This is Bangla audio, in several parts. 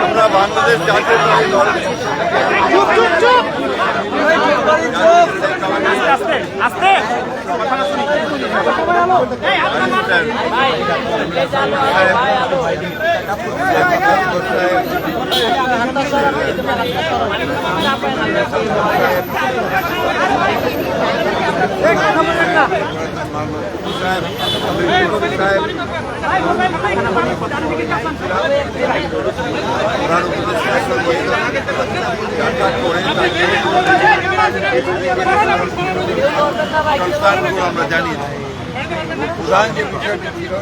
আমরা বাংলাদেশ জাতীয় দল আস্তে আস্তে। প্রধান আমরা দিই প্রধান যে বিষয়টি ছিল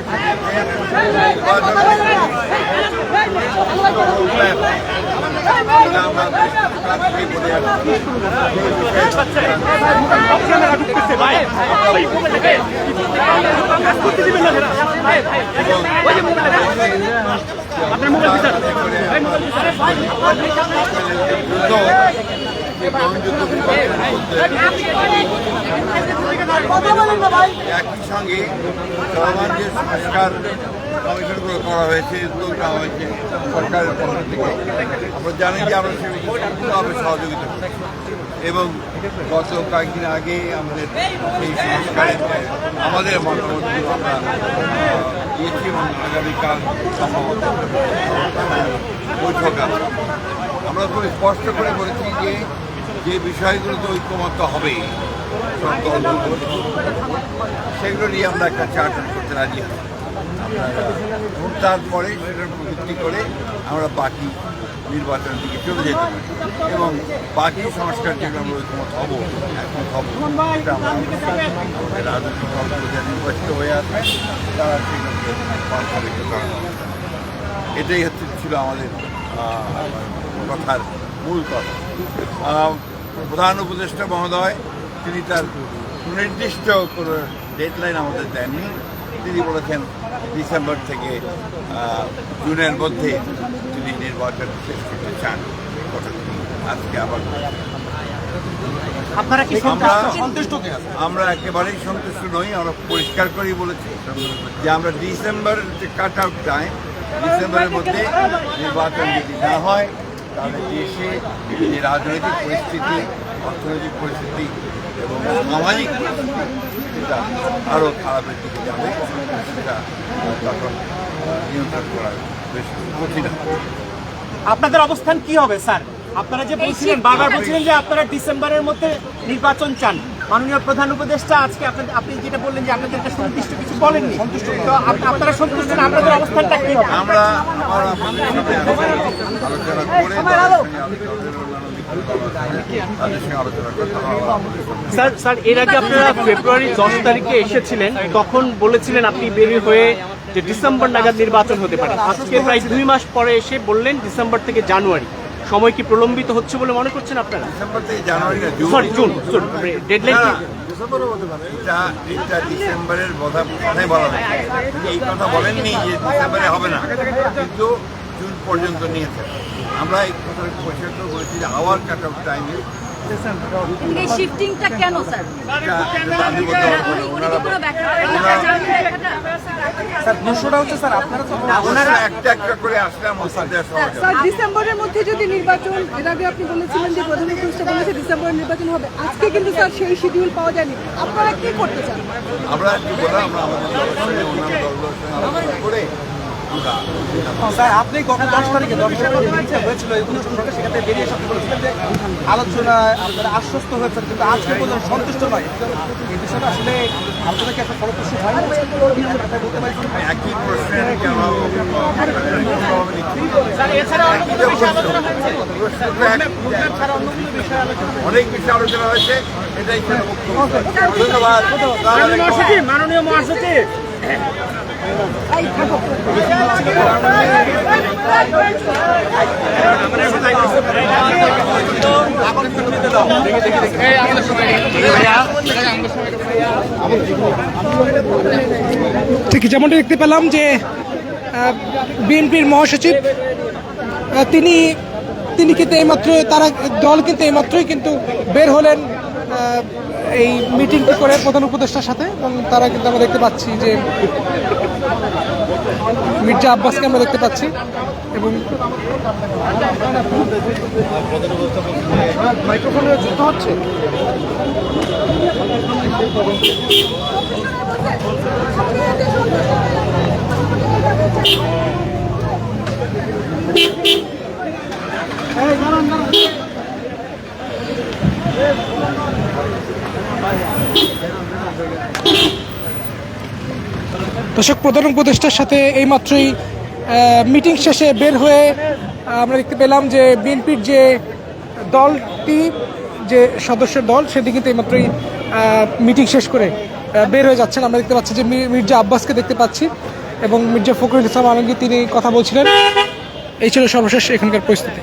আপনার মোবাইল একই সঙ্গে যে সংস্কার কমিশনগুলো করা হয়েছে, উদ্যোগ নেওয়া হয়েছে সরকারের পক্ষ থেকে। আমরা জানি যে আমরা সেভাবে সহযোগিতা এবং গত কয়েকদিন আগে আমাদের সেই সংস্কারে আমাদের মতামতগুলো আমরা দিয়েছি এবং আগামীকাল সম্ভবত বৈঠক আমরা খুব স্পষ্ট করে বলেছি যে যে বিষয়গুলোতে ঐক্যমত্য হবে সেগুলো নিয়ে আমরা একটা চার্টার করতে রাজি আছি। এবং তারপরে সেটার উপর ভিত্তি করে আমরা বাকি নির্বাচনের দিকে চলে যেতে পারি। এবং বাকি সংস্কার যেগুলো আমরা ঐক্যমত হব একমত হব আমাদের রাজনৈতিক দলগুলো যারা নির্বাচিত হয়ে আসবে তারা সেগুলোকে হবে। এটাই হচ্ছে ছিল আমাদের কথার মূল কথা। প্রধান উপদেষ্টা মহোদয়, তিনি তার সুনির্দিষ্ট কোনো ডেডলাইন আমাদের দেননি। তিনি বলেছেন ডিসেম্বর থেকে জুনের মধ্যে তিনি নির্বাচন শেষ করতে চান। আজকে আবার আপনারা আমরা সন্তুষ্ট আমরা একেবারেই সন্তুষ্ট নই আমরা পরিষ্কার করেই বলেছি যে আমরা ডিসেম্বর যে কাট আউট টাইম ডিসেম্বরের মধ্যে নির্বাচন যদি না হয় তাহলে দেশে যে রাজনৈতিক পরিস্থিতি অর্থনৈতিক পরিস্থিতি এবং সামাজিক পরিস্থিতি সেটা আরও খারাপের দিকে যাবে। সেটা তখন নিয়ন্ত্রণ করা বেশ কঠিন। আপনাদের অবস্থান কি হবে স্যার? আপনারা যে বলছিলেন বারবার বলছিলেন যে আপনারা ডিসেম্বরের মধ্যে নির্বাচন চান। মাননীয় প্রধান উপদেষ্টা আজকে আপনাদের আপনি যেটা বললেন যে আপনাদের একটা সন্তুষ্ট কিছু বলেননি তো আপনারা সন্তুষ্ট না? আপনাদের অবস্থানটা কি হবে? আমরা আমরা আলোচনা করে স্যার স্যার এর আগে আপনারা ফেব্রুয়ারি দশ তারিখে এসেছিলেন তখন বলেছিলেন আপনি বেরি হয়ে যে ডিসেম্বর নাগাদ নির্বাচন হতে পারে। আজকে প্রায় দুই মাস পরে এসে বললেন ডিসেম্বর থেকে জানুয়ারি। সময় কি প্রলম্বিত হচ্ছে বলে মনে করছেন আপনারা? ডিসেম্বর থেকে জানুয়ারি না জুন। সরি জুন ডেডলাইন না, এটা এটা ডিসেম্বরের কথা বলা এই কথা বলেননি যে ডিসেম্বরে হবে না। কিন্তু পর্যন্ত নিয়েছে আমরা এই কথার পরিষ্কার করে বলেছি যে আওয়ার কাট অফ টাইমে একটা একটা করে আসলে ডিসেম্বরের মধ্যে যদি নির্বাচন এর আগে আপনি বলেছিলেন যে প্রধান উপদেষ্টা বলেছে ডিসেম্বরে নির্বাচন হবে আজকে কিন্তু স্যার সেই শিডিউল পাওয়া যায়নি আপনারা কি করতে চান আমরা কি বললাম আমরা আমাদের দলের সঙ্গে অন্যান্য দলগুলোর সঙ্গে আলোচনা করে পুরা স্যার আপনি গত দশ তারিখে দশের হয়েছিল এই অনুষ্ঠান সঙ্গে সেখান বেরিয়ে বলেছিলেন যে আলোচনায় আপনারা আশ্বস্ত হয়েছেন কিন্তু আজকে পর্যন্ত সন্তুষ্ট নয় এই বিষয়টা আসলে আপনাদের কি একটা ফলপ্রসূ হয় একই প্রশ্নের অনেক বিষয় আলোচনা হয়েছে এটাই ধন্যবাদ মাননীয় মহাসচিব ঠিক যেমনটা দেখতে পেলাম যে বিএনপির মহাসচিব তিনি তিনি কিন্তু এইমাত্র, তারা দল কিন্তু এইমাত্রই কিন্তু বের হলেন এই মিটিংটি করে প্রধান উপদেষ্টার সাথে, এবং তারা কিন্তু আমরা দেখতে পাচ্ছি যে মির্জা আব্বাসকে আমরা দেখতে পাচ্ছি এবং যুক্ত হচ্ছে। দর্শক, প্রধান উপদেষ্টার সাথে এইমাত্রই মিটিং শেষে বের হয়ে আমরা দেখতে পেলাম যে বিএনপির যে দলটি, যে সদস্যের দল, সেটি কিন্তু এইমাত্রই মিটিং শেষ করে বের হয়ে যাচ্ছেন। আমরা দেখতে পাচ্ছি যে মির্জা আব্বাসকে দেখতে পাচ্ছি এবং মির্জা ফখরুল ইসলাম আলমগীর তিনি কথা বলছিলেন। এই ছিল সর্বশেষ এখানকার পরিস্থিতি।